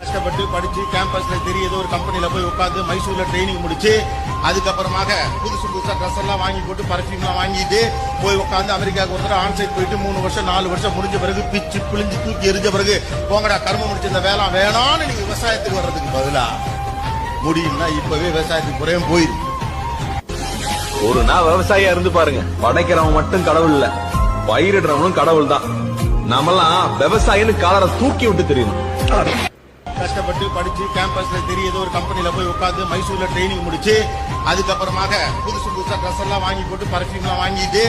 கஷ்டப்பட்டு படிச்சு கேம்பஸ்ல தெரிய ஏதோ ஒரு கம்பெனில போய் உட்காந்து மைசூர்ல ட்ரைனிங் முடிச்சு அதுக்கப்புறமாக புதுசு புதுசா ட்ரெஸ் எல்லாம் வாங்கி போட்டு பர்ஃபியூம்லாம் வாங்கிட்டு போய் உட்காந்து அமெரிக்காவுக்கு ஒருத்தர் ஆன்சைட் போயிட்டு மூணு வருஷம் நாலு வருஷம் முடிஞ்ச பிறகு பிச்சு பிழிஞ்சு தூக்கி எரிஞ்ச பிறகு போங்கடா கர்மம் முடிச்ச இந்த வேலை வேணாம்னு நீங்க விவசாயத்துக்கு வர்றதுக்கு பதிலா? முடியும்னா இப்பவே விவசாயத்துக்கு குறையும் போயிருக்கு ஒரு நாள் விவசாயியா இருந்து பாருங்க. படைக்கிறவன் மட்டும் கடவுள் இல்ல. பயிரிடுறவனும் கடவுள் தான். நம்மளாம் விவசாயின்னு காலரை தூக்கி விட்டு தெரியணும். கஷ்டப்பட்டு படிச்சு கேம்பஸ்ல தெரிய ஏதோ ஒரு கம்பெனில போய் உட்காந்து மைசூர்ல ட்ரைனிங் முடிச்சு அதுக்கப்புறமாக புதுசு புதுசா ட்ரெஸ் எல்லாம் வாங்கி போட்டு பர்ஃப்யூம்லாம் வாங்கிட்டு